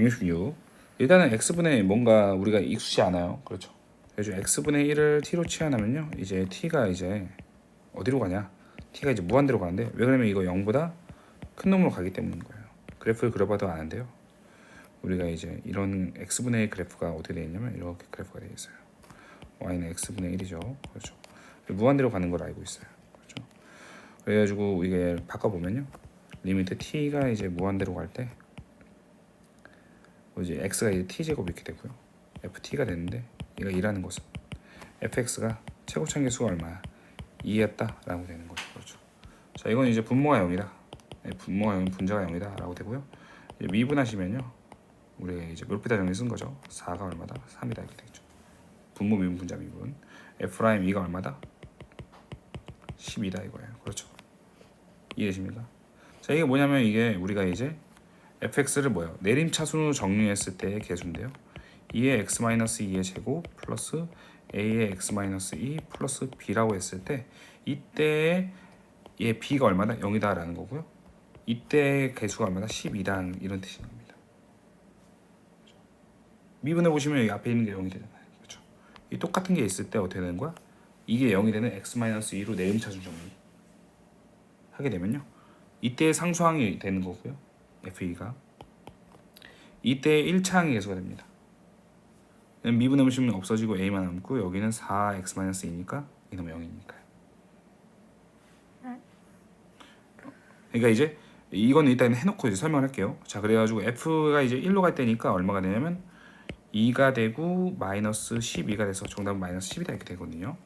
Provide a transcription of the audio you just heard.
166 일단은 x분의 뭔가 우리가 익숙지 않아요. 그렇죠. 그래서 x분의 1을 t로 치환하면요 이제 t가 이제 어디로 가냐? T가 이제 무한대로 가는데 왜 그러냐면 이거 0보다 큰 놈으로 가기 때문인 거예요. 그래프를 그려봐도 아는데요. 우리가 이제 이런 x분의 1 그래프가 어떻게 되어 있냐면 이렇게 그래프가 되어 있어요. Y는 x분의 1이죠. 그렇죠. 무한대로 가는 걸 알고 있어요. 그렇죠. 그래가지고 이게 바꿔보면요 리미트 t가 이제 무한대로 갈때 이제 x가 이제 t 제곱 이렇게 되고요. Ft가 되는데 얘가 2라는 것은 fx가 최고 참계수가 얼마야? 2였다 라고 되는 거죠. 그렇죠? 자 이건 이제 분모가 0이다. 네, 분모가 0 분자가 0이다 라고 되고요. 이제 미분하시면요. 우리가 이제 롤피다 정리 쓴 거죠? 4가 얼마다? 3이다 이렇게 되죠. 분모 미분 분자 미분. F 라임 2가 얼마다? 10이다 이거예요. 그렇죠? 이해되십니까? 자 이게 뭐냐면 이게 우리가 이제 fx를 뭐예요? 내림 차순으로 정리했을 때의 개수인데요. 2의 x-2의 제곱 플러스 a의 x-2 플러스 b라고 했을 때 이때의 얘 b가 얼마다? 0이다 라는 거고요. 이때의 개수가 얼마다? 12다 이런 뜻인 겁니다. 미분해 보시면 여기 앞에 있는 게 0이 되잖아요. 그렇죠? 이 똑같은 게 있을 때 어떻게 되는 거야? 이게 0이 되는 x-2로 내림 차순 정리 하게 되면요. 이때의 상수항이 되는 거고요. F2가 이때 1차항의 개수가 됩니다. 미분해 보시면 없어지고 A만 남고 여기는 4x-2니까 이놈 0이니까요. 그러니까 이제 이거는 일단 해놓고 이제 설명할게요. 자 그래가지고 F가 이제 1로 갈 때니까 얼마가 되냐면 2가 되고 마이너스 12가 돼서 정답은 마이너스 10이다 이렇게 되거든요.